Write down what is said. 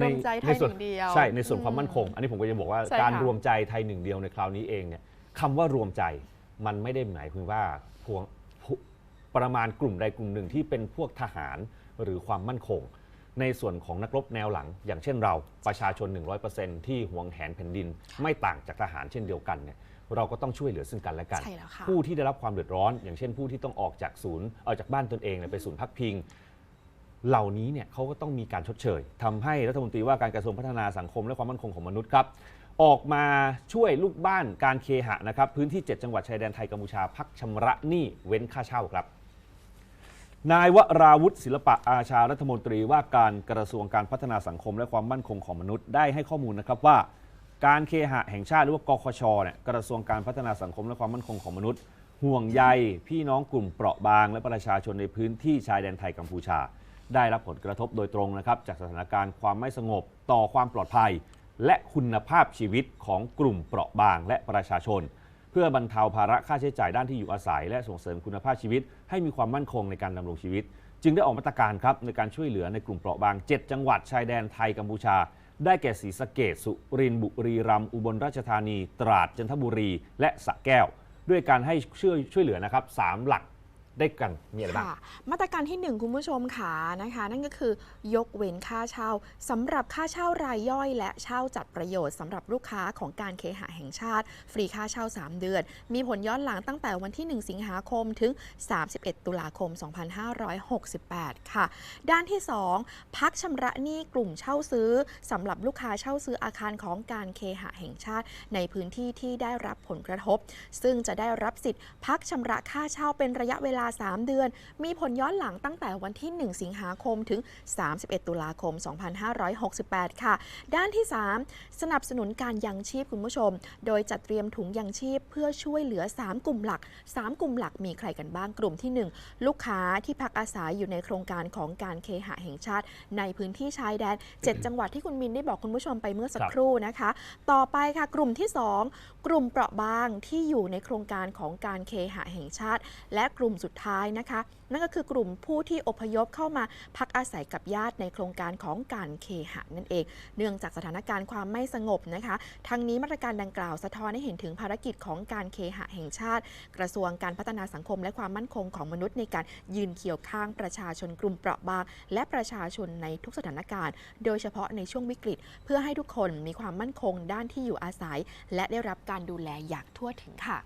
รวมใจไทยส่วหนึ่งเดียวใช่ในส่วนอืมความมั่นคง อันนี้ผมก็จะบอกว่าใช่การค่ะรวมใจไทยหนึ่งเดียวในคราวนี้เองเนี่ยคำว่ารวมใจมันไม่ได้หมายเพียงว่าพวงผู้ประมาณกลุ่มใดกลุ่มหนึ่งที่เป็นพวกทหารหรือความมั่นคง ในส่วนของนักรบแนวหลัง อย่างเช่นเราประชาชน 100%ที่หวงแหนแผ่นดิน ไม่ต่างจากทหารเช่นเดียวกันเนี่ยเราก็ต้องช่วยเหลือซึ่งกันและกันใช่แล้วค่ะผู้ที่ได้รับความเดือดร้อน อย่างเช่นผู้ที่ต้องออกจากศูนย์ออกจากบ้านตนเองเนี่ยไปศูนย์พักพิง เหล่านี้เนี่ยเขาก็ต้องมีการชดเชยทำให้รัฐมนตรีว่าการกระทรวงพัฒนาสังคมและความมั่นคงของมนุษย์ครับออกมาช่วยลูกบ้านการเคหะนะครับพื้นที่ 7 จังหวัดชายแดนไทยกัมพูชาพักชำระหนี้เว้นค่าเช่าครับ นายวราวุฒิศิลปะอาชารัฐมนตรีว่าการกระทรวงการพัฒนาสังคมและความมั่นคงของมนุษย์ได้ให้ข้อมูลนะครับว่า การเคหะแห่งชาติหรือว่ากคชเนี่ยกระทรวงการพัฒนาสังคมและความมั่นคงของมนุษย์ ห่วงใยพี่น้องกลุ่มเปราะบาง และประชาชนในพื้นที่ชายแดนไทยกัมพูชา ได้รับผลกระทบโดยตรงนะครับจากสถานการณ์ความไม่สงบต่อความปลอดภัย และคุณภาพชีวิตของกลุ่มเปราะบางและประชาชน เพื่อบรรเทาภาระค่าใช้จ่ายด้านที่อยู่อาศัย และส่งเสริมคุณภาพชีวิต ให้มีความมั่นคงในการดำรงชีวิต จึงได้ออกมาตรการครับในการช่วยเหลือในกลุ่มเปราะบาง 7 จังหวัดชายแดนไทยกัมพูชา ได้แก่ศรีสะเกดสุรินทร์บุรีรัมย์อุบลราชธานี ตราดจันทบุรี และสระแก้ว ด้วยการให้ช่วยช่วยเหลือนะครับสามหลัก ได้กันมีอะไรบ้าง ค่ะมาตรการที่ 1 คุณผู้ชมค่ะนะคะ นั่นก็คือยกเว้นค่าเช่าสำหรับค่าเช่ารายย่อย และเช่าจัดประโยชน์สำหรับลูกค้าของการเคหะแห่งชาติ ฟรีค่าเช่า 3 เดือน มีผลย้อนหลังตั้งแต่วันที่ 1 สิงหาคมถึง 31 ตุลาคม 2568 ค่ะ ด้านที่ 2 พักชำระหนี้กลุ่มเช่าซื้อสำหรับลูกค้าเช่าซื้ออาคารของการเคหะแห่งชาติ ในพื้นที่ที่ได้รับผลกระทบ ซึ่งจะได้รับสิทธิ์พักชำระค่าเช่าเป็นระยะเวลาา 3 เดือน มีผลย้อนหลังตั้งแต่วันที่ 1 สิงหาคมถึง 31 ตุลาคม 2568 ค่ะ ด้านที่ 3 สนับสนุนการยังชีพคุณผู้ชม โดยจัดเตรียมถุงยังชีพเพื่อช่วยเหลือ 3 กลุ่มหลัก 3 กลุ่มหลักมีใครกันบ้างกลุ่มที่ 1 ลูกค้าที่พักอาศัยอยู่ในโครงการของการเคหะแห่งชาติ ในพื้นที่ชายแดน 7 จังหวัดที่คุณมินได้บอกคุณผู้ชมไปเมื่อสักครับครู่นะคะ ต่อไปค่ะกลุ่มที่ 2 กลุ่มเปราะบางที่อยู่ในโครงการของการเคหะแห่งชาติ และกลุ่มสุดท้ายนะคะ นั่นก็คือกลุ่มผู้ที่อพยพเข้ามาพักอาศัยกับญาติในโครงการของการเคหะนั่นเอง เนื่องจากสถานการณ์ความไม่สงบนะคะทั้งนี้มาตรการดังกล่าวสะท้อนให้เห็นถึงภารกิจของการเคหะแห่งชาติ กระทรวงการพัฒนาสังคม และความมั่นคงของมนุษย์ในการยืนเคียงข้างประชาชนกลุ่มเปราะบางและประชาชนในทุกสถานการณ์ โดยเฉพาะในช่วงวิกฤต เพื่อให้ทุกคนมีความมั่นคงด้านที่อยู่อาศัย และได้รับการดูแลอย่างทั่วถึงค่ะ